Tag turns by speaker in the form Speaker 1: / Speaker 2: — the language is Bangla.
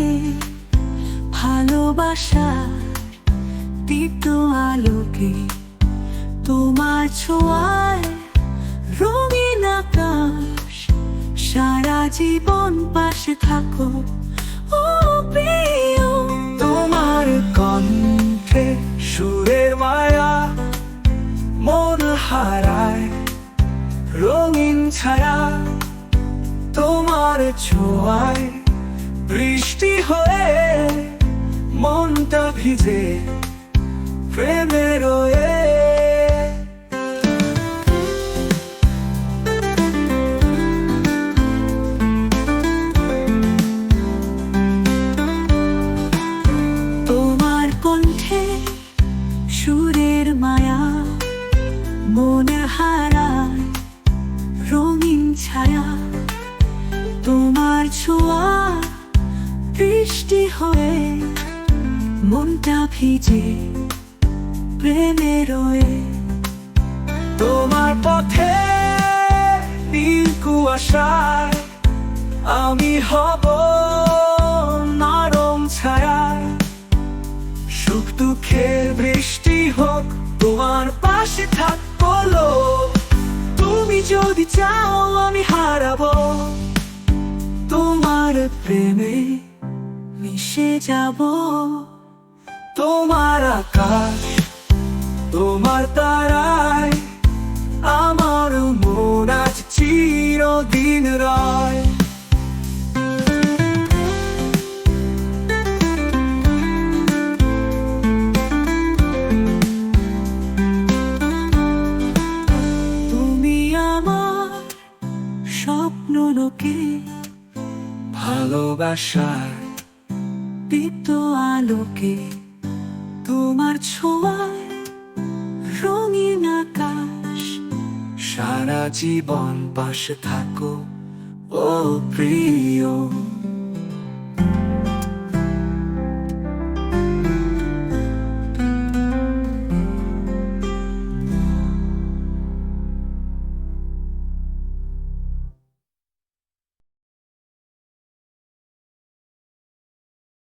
Speaker 1: লোকে ভালোবাসা দীপ্ত আলোকে তোমার ছোঁয়ায় রঙিন আকাশ, সারা জীবন পাশে থাকো। ও প্রিয়,
Speaker 2: তোমার কণ্ঠে সুরের মায়া মন হারায়, রঙিন ছায়া তোমার ছোঁয়ায় বৃষ্টি হয়ে মনটা ভিজে প্রেমে রয়ে।
Speaker 1: তোমার কণ্ঠে সুরের মায়া মনে হারায় রঙিন ছায়া। হয়ে মনটা ভিজে, প্রেমে
Speaker 2: তোমার পথে নীল আমি হব নরম ছায়ায়। সুখ দুঃখের বৃষ্টি হোক, তোমার পাশে থাকব তুমি যদি চাও, আমি হারাবো তোমার প্রেমে।
Speaker 1: মিশে যাব।
Speaker 2: তোমার আকাশ তোমার তারায় আমার মন আজ চিরদিন রায়।
Speaker 1: স্বপ্ন লোকে
Speaker 2: ভালোবাসার
Speaker 1: দীপ্ত আলোকে তোমার ছোঁয়ায় রঙিন আকাশ।
Speaker 2: সারা জীবন পাশে থাকো ও প্রিয়।